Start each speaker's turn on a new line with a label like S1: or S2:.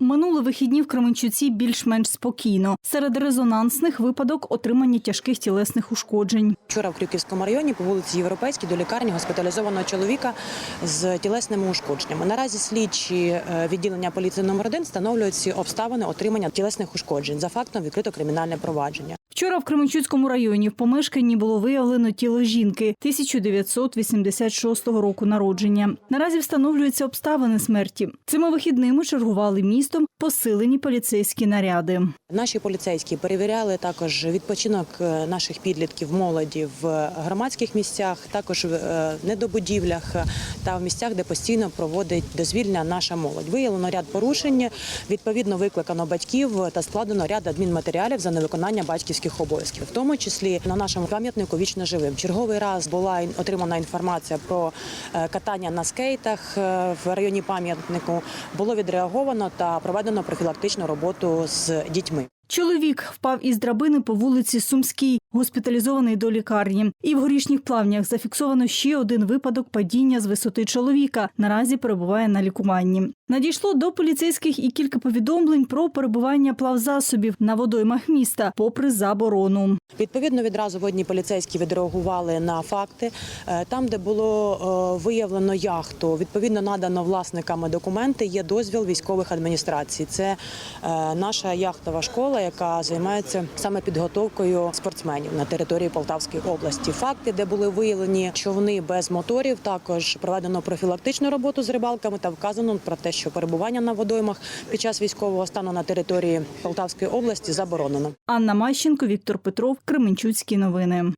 S1: Минули вихідні в Кременчуці більш-менш спокійно. Серед резонансних випадок отримання тяжких тілесних ушкоджень.
S2: Вчора в Крюківському районі по вулиці Європейській до лікарні госпіталізованого чоловіка з тілесними ушкодженнями. Наразі слідчі е, відділення поліції номер 1 встановлюють ці обставини отримання тілесних ушкоджень. За фактом відкрито кримінальне провадження.
S1: Вчора в Кременчуцькому районі в помешканні було виявлено тіло жінки 1986 року народження. Наразі встановлюються обставини смерті. Цими вихідними чергували містом посилені поліцейські наряди.
S2: Наші поліцейські перевіряли також відпочинок е, наших підлітків молоді в громадських місцях, також в е, недобудівлях е, та в місцях, де постійно проводить дозвілля наша молодь. Виявлено ряд порушень. Відповідно, викликано батьків та складено ряд адмінматеріалів за невиконання батьківських обов'язків, в тому числі на нашому пам'ятнику вічно живим. Черговий раз була отримана інформація про е, катання на скейтах е, в районі пам'ятнику. Було відреаговано та проведено профілактичну роботу з дітьми.
S1: Чоловік впав із драбини по вулиці Сумській, госпіталізований до лікарні. І в горішніх плавнях зафіксовано ще один випадок падіння з висоти чоловіка. Наразі перебуває на лікуванні. Надійшло до поліцейських і кілька повідомлень про перебування плавзасобів на водоймах міста, попри заборону.
S2: Відповідно, відразу водні поліцейські відреагували на факти. Е, Там, де було е, виявлено яхту, відповідно надано власниками документи. Є дозвіл військових адміністрацій. Це е, наша яхтова школа, яка займається саме підготовкою спортсменів на території Полтавської області. Факти, де були виявлені човни без моторів, також проведено профілактичну роботу з рибалками та вказано про те, що перебування на водоймах під час військового стану на території Полтавської області заборонено.
S1: Анна Мащенко, Віктор Петров, Кременчуцькі новини.